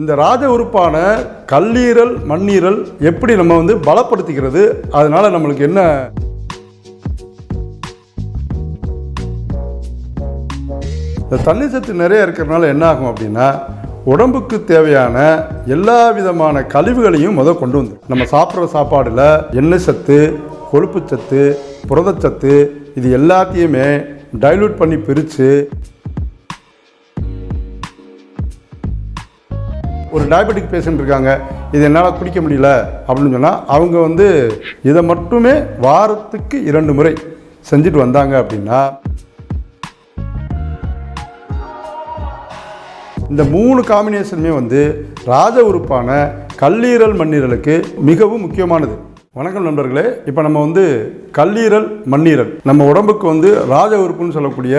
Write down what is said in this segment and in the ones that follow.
இந்த ராஜ உறுப்பான கல்லீரல் மண்ணீரல் எப்படி நம்ம வந்து பலப்படுத்திக்கிறது? அதனால நம்மளுக்கு என்ன? இந்த தண்ணி சத்து நிறைய இருக்கிறதுனால என்ன ஆகும் அப்படின்னா உடம்புக்கு தேவையான எல்லா விதமான கழிவுகளையும் முதல் கொண்டு வந்து நம்ம சாப்பிட்ற சாப்பாடில் எண்ணெய் சத்து கொழுப்பு சத்து புரதச்சத்து இது எல்லாத்தையுமே டைலூட் பண்ணி பிரித்து ஒரு டயபெட்டிக் பேஷண்ட் இருக்காங்க இது என்னால் குடிக்க முடியல அப்படின்னு சொன்னால் அவங்க வந்து இதை மட்டுமே வாரத்துக்கு இரண்டு முறை செஞ்சுட்டு வந்தாங்க அப்படின்னா இந்த மூணு காம்பினேஷனுமே வந்து ராஜ உறுப்பான கல்லீரல் மண்ணீரலுக்கு மிகவும் முக்கியமானது. வணக்கம் நண்பர்களே இப்போ நம்ம வந்து கல்லீரல் மண்ணீரல். நம்ம உடம்புக்கு வந்து ராஜ உறுப்புன்னு சொல்லக்கூடிய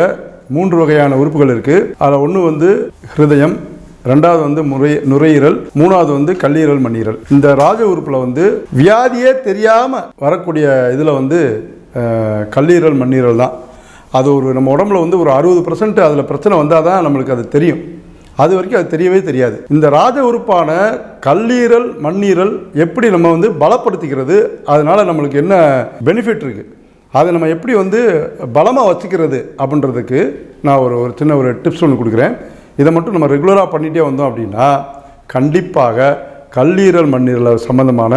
மூன்று வகையான உறுப்புகள் இருக்குது அதில் ஒன்று வந்து ஹிருதயம் ரெண்டாவது வந்து முறை நுரையீரல் மூணாவது வந்து கல்லீரல் மண்ணீரல். இந்த ராஜ உறுப்பில் வந்து வியாதியே தெரியாமல் வரக்கூடிய இதில் வந்து கல்லீரல் மண்ணீரல் தான். அது ஒரு நம்ம உடம்புல வந்து ஒரு அறுபது பர்சன்ட் அதில் பிரச்சனை வந்தால் தான் நம்மளுக்கு அது தெரியும். அது வரைக்கும் அது தெரியவே தெரியாது. இந்த ராஜ உறுப்பான கல்லீரல் மண்ணீரல் எப்படி நம்ம வந்து பலப்படுத்திக்கிறது அதனால் நம்மளுக்கு என்ன பெனிஃபிட் இருக்குது அதை நம்ம எப்படி வந்து பலமாக வச்சுக்கிறது அப்படின்றதுக்கு நான் ஒரு ஒரு சின்ன ஒரு டிப்ஸ் ஒன்று கொடுக்குறேன். இதை மட்டும் நம்ம ரெகுலராக பண்ணிகிட்டே வந்தோம் அப்படின்னா கண்டிப்பாக கல்லீரல் மண்ணீரல் சம்மந்தமான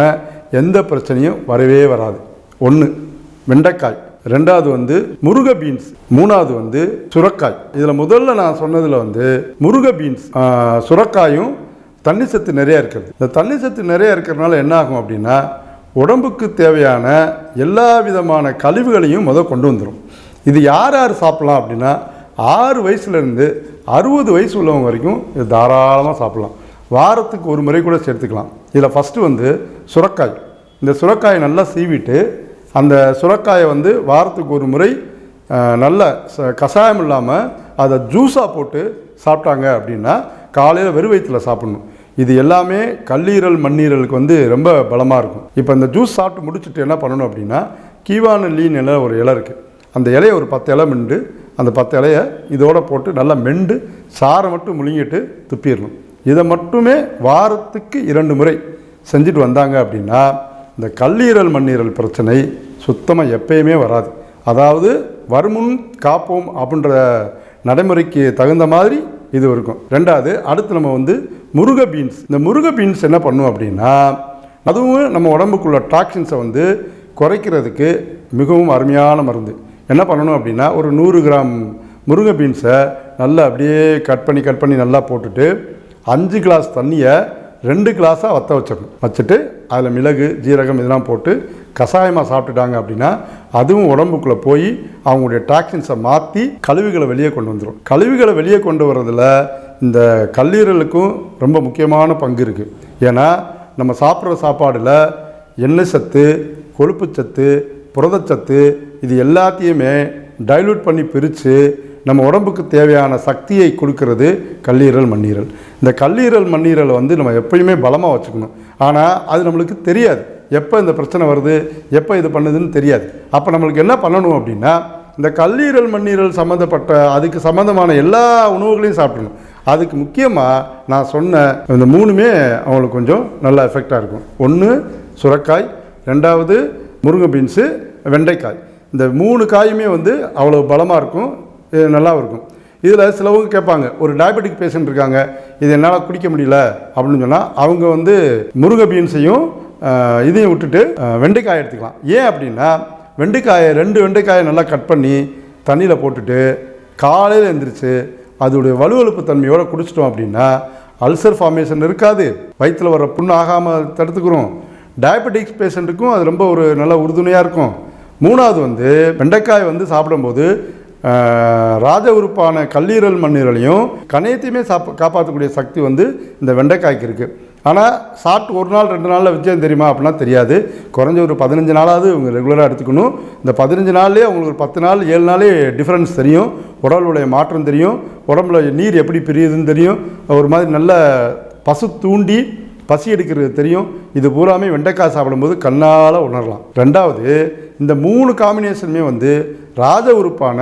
எந்த பிரச்சனையும் வரவே வராது. ஒன்று வெண்டைக்காய். ரெண்டாவது வந்து முருக பீன்ஸ் மூணாவது வந்து சுரக்காய். இதில் முதல்ல நான் சொன்னதில் வந்து முருக பீன்ஸ் சுரக்காயும் தண்ணி சத்து நிறைய இருக்கிறது. இந்த தண்ணி சத்து நிறைய இருக்கிறதுனால என்ன ஆகும் அப்படின்னா உடம்புக்கு தேவையான எல்லா விதமான கழிவுகளையும் முதல் கொண்டு வந்துடும் இது யார் யார் சாப்பிட்லாம் அப்படின்னா ஆறு வயசுலேருந்து அறுபது வயசு உள்ளவங்க வரைக்கும் இது தாராளமாக சாப்பிட்லாம். வாரத்துக்கு ஒரு முறை கூட சேர்த்துக்கலாம். இதில் ஃபஸ்ட்டு வந்து சுரக்காய். இந்த சுரக்காயை நல்லா சீவிட்டு அந்த சுரக்காயை வந்து வாரத்துக்கு ஒரு முறை நல்ல ச- கஷாயம் இல்லாமல் அதை ஜூஸாக போட்டு சாப்பிட்டாங்க அப்படின்னா காலையில் வெறும் வயிற்றில் சாப்பிட்ணும். இது எல்லாமே கல்லீரல் மண்ணீரலுக்கு வந்து ரொம்ப பலமாக இருக்கும். இப்போ இந்த ஜூஸ் சாப்பிட்டு முடிச்சுட்டு என்ன பண்ணணும் அப்படின்னா கீவான லீன் இலை ஒரு இலை இருக்குது அந்த இலையை ஒரு பத்து இலை மெண்டு அந்த பத்து இலையை இதோடு போட்டு நல்லா மெண்டு சாரை மட்டும் முழுங்கிட்டு துப்பிடணும். இதை மட்டுமே வாரத்துக்கு இரண்டு முறை செஞ்சுட்டு வந்தாங்க அப்படின்னா இந்த கல்லீரல் மண்ணீரல் பிரச்சனை சுத்தமாக எப்பயுமே வராது. அதாவது வருமுன் காப்போம் அப்படின்ற நடைமுறைக்கு தகுந்த மாதிரி இது இருக்கும். ரெண்டாவது அடுத்து நம்ம வந்து முருக பீன்ஸ். இந்த முருக பீன்ஸ் என்ன பண்ணும் அப்படின்னா அதுவும் நம்ம உடம்புக்குள்ள டாக்ஸின்ஸை வந்து குறைக்கிறதுக்கு மிகவும் அருமையான மருந்து. என்ன பண்ணணும் அப்படின்னா ஒரு நூறு கிராம் முருங்கை பீன்ஸை நல்லா அப்படியே கட் பண்ணி கட் பண்ணி நல்லா போட்டுட்டு அஞ்சு கிளாஸ் தண்ணியை ரெண்டு கிளாஸாக வற்ற வச்சிடணும். வச்சுட்டு அதில் மிளகு ஜீரகம் இதெல்லாம் போட்டு கஷாயமாக சாப்பிட்டுட்டாங்க அப்படின்னா அதுவும் உடம்புக்குள்ளே போய் அவங்களுடைய டாக்ஸின்ஸை மாற்றி கழிவுகளை வெளியே கொண்டு வந்துடும் கழிவுகளை வெளியே கொண்டு வரதில் இந்த கல்லீரலுக்கும் ரொம்ப முக்கியமான பங்கு இருக்குது ஏன்னா நம்ம சாப்பிட்ற சாப்பாடில் எண்ணெய் சத்து கொழுப்பு சத்து புரதச்சத்து இது எல்லாத்தையுமே டைலூட் பண்ணி பிரித்து நம்ம உடம்புக்கு தேவையான சக்தியை கொடுக்கறது கல்லீரல் மண்ணீரல். இந்த கல்லீரல் மண்ணீரலை வந்து நம்ம எப்பயுமே பலமாக வச்சுக்கணும். ஆனால் அது நம்மளுக்கு தெரியாது. எப்போ இந்த பிரச்சனை வருது? எப்போ இது பண்ணுதுன்னு தெரியாது. அப்போ நம்மளுக்கு என்ன பண்ணணும் அப்படின்னா இந்த கல்லீரல் மண்ணீரல் சம்மந்தப்பட்ட அதுக்கு சம்மந்தமான எல்லா உணவுகளையும் சாப்பிடணும். அதுக்கு முக்கியமாக நான் சொன்ன இந்த மூணுமே அவங்களுக்கு கொஞ்சம் நல்லா எஃபெக்டாக இருக்கும். ஒன்று சுரக்காய் ரெண்டாவது முருங்கை பீன்ஸு வெண்டைக்காய். இந்த மூணு காயுமே வந்து அவ்வளோ பலமாக இருக்கும். இது நல்லா இருக்கும். இதில் சிலவங்க கேட்பாங்க ஒரு டயபெட்டிக் பேஷண்ட் இருக்காங்க இது என்னால் குடிக்க முடியல அப்படின்னு சொன்னால் அவங்க வந்து முருங்கை பீன்ஸையும் இதையும் விட்டுட்டு வெண்டைக்காயை எடுத்துக்கலாம். ஏன் அப்படின்னா வெண்டைக்காயை ரெண்டு வெண்டைக்காயை நல்லா கட் பண்ணி தண்ணியில் போட்டுட்டு காலையில் எழுந்திரிச்சு அதோடைய வலுவழுப்பு தன்மையோடு குடிச்சிட்டோம் அப்படின்னா அல்சர் ஃபார்மேஷன் இருக்காது. வயிற்றில் வர புண்ணு ஆகாமல் தடுத்துக்கிறோம். டயபெட்டிக்ஸ் பேஷண்ட்டுக்கும் அது ரொம்ப ஒரு நல்ல உறுதுணையாக இருக்கும். மூணாவது வந்து வெண்டைக்காய் வந்து சாப்பிடும்போது ராஜ உறுப்பான கல்லீரல் மண்ணீரலையும் கணையத்தையுமே சாப்ப காப்பாற்றக்கூடிய சக்தி வந்து இந்த வெண்டைக்காய்க்கு இருக்குது ஆனால் சாப்பிட்டு ஒரு நாள் ரெண்டு நாளில் விஜயம் தெரியுமா அப்படின்னா தெரியாது. குறைஞ்ச ஒரு பதினஞ்சு நாளாவது இவங்க ரெகுலராக எடுத்துக்கணும். இந்த பதினஞ்சு நாள்லேயே அவங்களுக்கு ஒரு பத்து நாள் ஏழு நாளே டிஃப்ரென்ஸ் தெரியும். உடலுடைய மாற்றம் தெரியும். உடம்புல நீர் எப்படி பிரியுதுன்னு தெரியும். ஒரு மாதிரி நல்ல பசு தூண்டி பசி எடுக்கிறது தெரியும். இது பூராமே வெண்டைக்காய் சாப்பிடும்போது கண்ணால் உணரலாம். ரெண்டாவது இந்த மூணு காம்பினேஷனுமே வந்து ராஜ உறுப்பான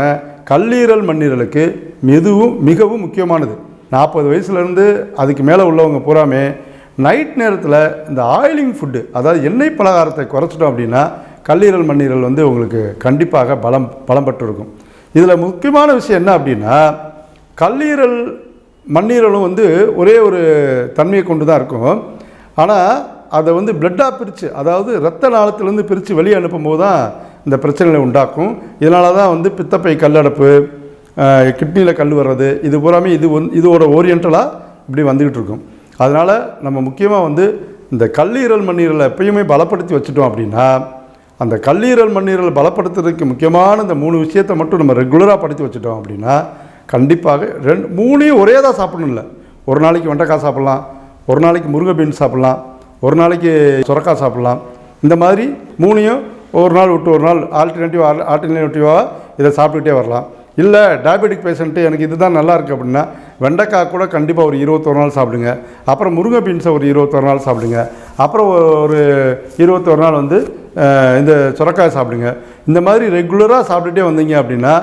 கல்லீரல் மண்ணீரலுக்கு மெதுவும் மிகவும் முக்கியமானது. நாற்பது வயசுலேருந்து அதுக்கு மேலே உள்ளவங்க பூராமே நைட் நேரத்தில் இந்த ஆயிலிங் ஃபுட்டு அதாவது எண்ணெய் பலகாரத்தை குறைச்சிட்டோம் அப்படின்னா கல்லீரல் மண்ணீரல் வந்து உங்களுக்கு கண்டிப்பாக பலம் பலம் பெற்று இருக்கும் இதில் முக்கியமான விஷயம் என்ன அப்படின்னா கல்லீரல் மண்ணீரலும் வந்து ஒரே ஒரு தன்மையை கொண்டு தான் இருக்கும். ஆனால் அதை வந்து பிளட்டாக பிரித்து அதாவது இரத்த நாளத்திலேருந்து பிரித்து வெளியே அனுப்பும்போது தான் இந்த பிரச்சனைகளை உண்டாக்கும். இதனால தான் வந்து பித்தப்பை கல்லடப்பு கிட்னியில் கல் வர்றது இது பூராமே இது வந்து இதோட ஓரியன்டலாக இப்படி வந்துக்கிட்டு இருக்கும். அதனால் நம்ம முக்கியமாக வந்து இந்த கல்லீரல் மண்ணீரலை எப்பயுமே பலப்படுத்தி வச்சுட்டோம் அப்படின்னா அந்த கல்லீரல் மண்ணீரலை பலப்படுத்துறதுக்கு முக்கியமான இந்த மூணு விஷயத்தை மட்டும் நம்ம ரெகுலராக படுத்தி வச்சுட்டோம் அப்படின்னா கண்டிப்பாக ரெண்டு மூணையும் ஒரே தான் சாப்பிடணும் இல்லை ஒரு நாளைக்கு வெண்டைக்காய் சாப்பிட்லாம் ஒரு நாளைக்கு முருங்கை பீன்ஸ் சாப்பிட்லாம் ஒரு நாளைக்கு சுரக்காய் சாப்பிட்லாம். இந்த மாதிரி மூணையும் ஒரு நாள் விட்டு ஒரு நாள் ஆல்டர்னேட்டிவ் ஆல்டர்னேட்டிவாக இதை சாப்பிட்டுக்கிட்டே வரலாம். இல்லை டயபெட்டிக் பேஷண்ட்டு எனக்கு இதுதான் நல்லா இருக்குது அப்படின்னா வெண்டைக்காய் கூட கண்டிப்பாக ஒரு இருபத்தொரு நாள் சாப்பிடுங்க. அப்புறம் முருங்கை பீன்ஸை ஒரு இருபத்தொரு நாள் சாப்பிடுங்க. அப்புறம் ஒரு இருபத்தொரு நாள் வந்து இந்த சுரக்காய் சாப்பிடுங்க. இந்த மாதிரி ரெகுலராக சாப்பிட்டுட்டே வந்தீங்க அப்படின்னா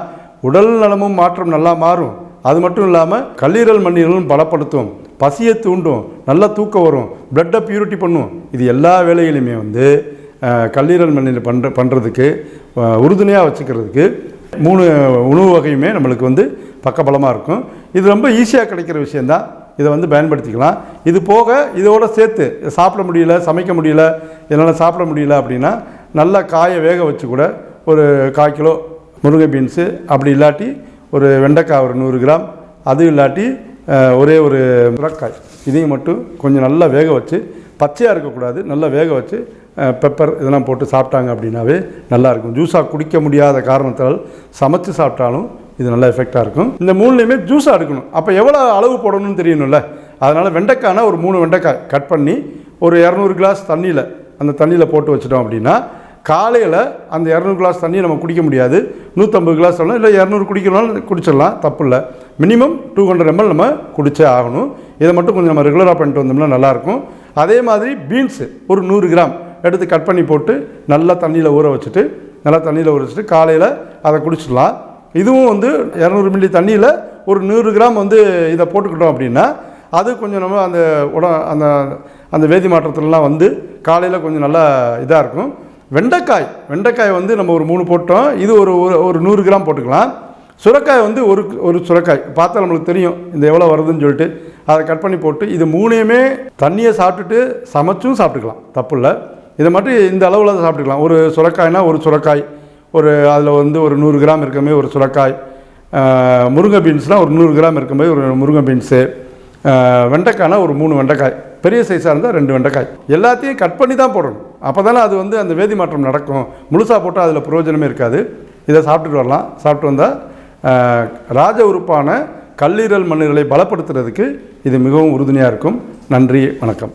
உடல் நலமும் மாற்றம் நல்லா மாறும். அது மட்டும் இல்லாமல் கல்லீரல் மண்ணீரலும் பலப்படுத்தும். பசியை தூண்டும். நல்ல தூக்கம் வரும். பிளட்டை பியூரிட்டி பண்ணும். இது எல்லா வேலைகளையுமே வந்து கல்லீரல் மண்ணீர் பண்ணுற பண்ணுறதுக்கு உறுதுணையாக வச்சுக்கிறதுக்கு மூணு உணவு வகையுமே நம்மளுக்கு வந்து பக்கபலமாக இருக்கும். இது ரொம்ப ஈஸியாக கிடைக்கிற விஷயந்தான் இதை வந்து பயன்படுத்திக்கலாம். இது போக இதோட சேர்த்து சாப்பிட முடியல சமைக்க முடியல இதனால் சாப்பிட முடியல அப்படின்னா நல்லா காயை வேக வச்சு கூட ஒரு கால் கிலோ முருங்கை பீன்ஸு அப்படி இல்லாட்டி ஒரு வெண்டைக்காய் ஒரு நூறு கிராம் அது இல்லாட்டி ஒரே ஒரு முரக்காய். இதையும் மட்டும் கொஞ்சம் நல்லா வேக வச்சு பச்சையாக இருக்கக்கூடாது நல்லா வேக வச்சு பெப்பர் இதெல்லாம் போட்டு சாப்பிட்டாங்க அப்படின்னாவே நல்லாயிருக்கும். ஜூஸாக குடிக்க முடியாத காரணத்தால் சமைச்சு சாப்பிட்டாலும் இது நல்லா எஃபெக்டாக இருக்கும். இந்த மூணுலேயுமே ஜூஸாக எடுக்கணும். அப்போ எவ்வளோ அளவு போடணும்னு தெரியணும்ல? அதனால் வெண்டைக்காய்னா ஒரு மூணு வெண்டைக்காய் கட் பண்ணி ஒரு இரநூறு கிளாஸ் தண்ணியில் அந்த தண்ணியில் போட்டு வச்சிட்டோம் அப்படின்னா காலையில் அந்த இரநூறு கிளாஸ் தண்ணியை நம்ம குடிக்க முடியாது. நூற்றம்பது கிளாஸ் சொல்லலாம் இல்லை இரநூறு குடிக்கணும்னாலும் குடிச்சிடலாம். தப்பு இல்லை. மினிமம் டூ ஹண்ட்ரட் எம்எல் நம்ம குடிச்சே ஆகணும். இதை மட்டும் கொஞ்சம் நம்ம ரெகுலராக பண்ணிட்டு வந்தோம்னா நல்லாயிருக்கும். அதே மாதிரி பீன்ஸு ஒரு நூறு கிராம் எடுத்து கட் பண்ணி போட்டு நல்லா தண்ணியில் ஊற வச்சுட்டு நல்லா தண்ணியில் ஊற வச்சுட்டு காலையில் அதை குடிச்சிடலாம். இதுவும் வந்து இரநூறு மில்லி தண்ணியில் ஒரு நூறு கிராம் வந்து இதை போட்டுக்கிட்டோம் அப்படின்னா அது கொஞ்சம் நம்ம அந்த உட அந்த அந்த வேதி மாற்றத்துலலாம் வந்து காலையில் கொஞ்சம் நல்லா இதாக இருக்கும். வெண்டைக்காய். வெண்டைக்காய் வந்து நம்ம ஒரு மூணு போட்டோம். இது ஒரு ஒரு- ஒரு நூறு கிராம் போட்டுக்கலாம். சுரக்காய் வந்து ஒரு ஒரு சுரக்காய். பார்த்தா நம்மளுக்கு தெரியும் இந்த எவ்வளோ வருதுன்னு சொல்லிட்டு. அதை கட் பண்ணி போட்டு இது மூணையுமே தண்ணியை சாப்பிட்டுட்டு சமைச்சும் சாப்பிட்டுக்கலாம். தப்பு இல்லை. இதை மட்டும் இந்த அளவில் தான் சாப்பிட்டுக்கலாம். ஒரு சுரைக்காய்னா ஒரு சுரக்காய். ஒரு அதில் வந்து ஒரு நூறு கிராம் இருக்கமே ஒரு சுரக்காய். முருங்கை பீன்ஸ்னால் ஒரு நூறு கிராம் இருக்கும்போது ஒரு முருங்கை பீன்ஸு. வெண்டைக்காய்னா ஒரு மூணு வெண்டைக்காய். பெரிய சைஸாக இருந்தால் ரெண்டு வெண்டைக்காய். எல்லாத்தையும் கட் பண்ணி தான் போடணும். அப்போ தானே அது வந்து அந்த வேதி மாற்றம் நடக்கும். முழுசாக போட்டால் அதில் பிரயோஜனமே இருக்காது. இதை சாப்பிட்டுட்டு வரலாம். சாப்பிட்டு வந்தால் ராஜ உறுப்பான கல்லீரல் மண்ணீரலை பலப்படுத்துறதுக்கு இது மிகவும் உறுதுணையாக இருக்கும். நன்றி வணக்கம்.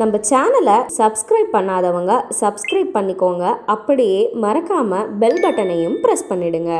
நம்ம சேனலை சப்ஸ்கிரைப் பண்ணாதவங்க சப்ஸ்கிரைப் பண்ணிக்கோங்க. அப்படியே மறக்காமல் பெல் பட்டனையும் ப்ரெஸ் பண்ணிடுங்க.